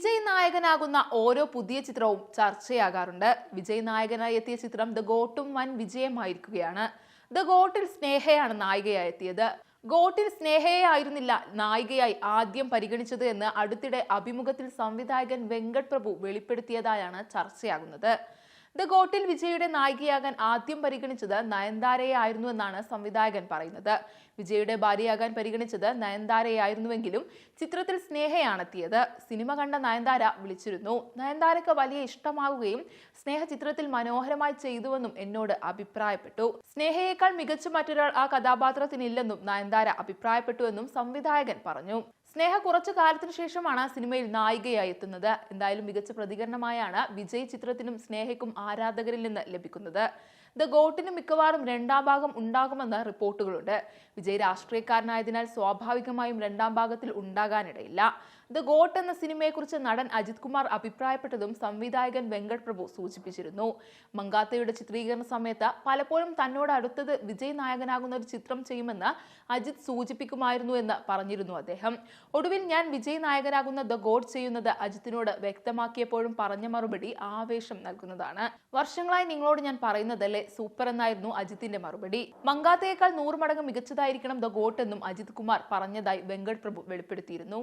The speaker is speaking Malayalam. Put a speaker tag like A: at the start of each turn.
A: വിജയ് നായകനാകുന്ന ഓരോ പുതിയ ചിത്രവും ചർച്ചയാകാറുണ്ട്. വിജയ് നായകനായി എത്തിയ ചിത്രം ദ ഗോട്ടും വൻ വിജയമായിരിക്കുകയാണ്. ദ ഗോട്ടിൽ സ്നേഹയാണ് നായികയായി എത്തിയത്. ഗോട്ടിൽ സ്നേഹയെ ആയിരുന്നില്ല നായികയായി ആദ്യം പരിഗണിച്ചത് എന്ന് അടുത്തിടെ അഭിമുഖത്തിൽ സംവിധായകൻ വെങ്കട് പ്രഭു വെളിപ്പെടുത്തിയതായാണ് ചർച്ചയാകുന്നത്. ദ ഗോട്ടിൽ വിജയുടെ നായികയാകാൻ ആദ്യം പരിഗണിച്ചത് നയൻതാരയെ ആയിരുന്നു എന്നാണ് സംവിധായകൻ പറയുന്നത്. വിജയുടെ ഭാര്യയാകാൻ പരിഗണിച്ചത് നയൻതാരയായിരുന്നുവെങ്കിലും ചിത്രത്തിൽ സ്നേഹയാണെത്തിയത്. സിനിമ കണ്ട നയൻതാര വിളിച്ചിരുന്നു. നയൻതാരക്ക് വലിയ ഇഷ്ടമാവുകയും സ്നേഹ ചിത്രത്തിൽ മനോഹരമായി ചെയ്തുവെന്നും എന്നോട് അഭിപ്രായപ്പെട്ടു. സ്നേഹയേക്കാൾ മികച്ച മറ്റൊരാൾ ആ കഥാപാത്രത്തിനില്ലെന്നും നയൻതാര അഭിപ്രായപ്പെട്ടുവെന്നും സംവിധായകൻ പറഞ്ഞു. സ്നേഹ കുറച്ചു കാലത്തിന് ശേഷമാണ് സിനിമയിൽ നായികയായി എത്തുന്നത്. എന്തായാലും മികച്ച പ്രതികരണമായാണ് വിജയ് ചിത്രത്തിനും സ്നേഹയ്ക്കും ആരാധകരിൽ നിന്ന് ലഭിക്കുന്നത്. ദ ഗോട്ടിന് മിക്കവാറും രണ്ടാം ഭാഗം ഉണ്ടാകുമെന്ന് റിപ്പോർട്ടുകളുണ്ട്. വിജയ് രാഷ്ട്രീയക്കാരനായതിനാൽ സ്വാഭാവികമായും രണ്ടാം ഭാഗത്തിൽ ഉണ്ടാകാനിടയില്ല. ദ ഗോട്ട് എന്ന സിനിമയെക്കുറിച്ച് നടൻ അജിത് കുമാർ അഭിപ്രായപ്പെട്ടതും സംവിധായകൻ വെങ്കട് പ്രഭു സൂചിപ്പിച്ചിരുന്നു. മങ്കാത്തയുടെ ചിത്രീകരണ സമയത്ത് പലപ്പോഴും തന്നോട് അടുത്തത് വിജയ് നായകനാകുന്ന ഒരു ചിത്രം ചെയ്യുമെന്ന് അജിത് സൂചിപ്പിക്കുമായിരുന്നു എന്ന് പറഞ്ഞിരുന്നു അദ്ദേഹം. ഒടുവിൽ ഞാൻ വിജയ് നായകനാകുന്ന ദ ഗോഡ് ചെയ്യുന്നത് അജിത്തിനോട് വ്യക്തമാക്കിയപ്പോഴും പറഞ്ഞ മറുപടി ആവേശം നൽകുന്നതാണ്. വർഷങ്ങളായി നിങ്ങളോട് ഞാൻ പറയുന്നതല്ലേ സൂപ്പർ എന്നായിരുന്നു അജിത്തിന്റെ മറുപടി. മങ്കാത്തയേക്കാൾ നൂറ് മടങ്ങ് മികച്ചതായിരിക്കണം ദ ഗോട്ട് എന്നും അജിത് കുമാർ പറഞ്ഞതായി വെങ്കട് പ്രഭു വെളിപ്പെടുത്തിയിരുന്നു.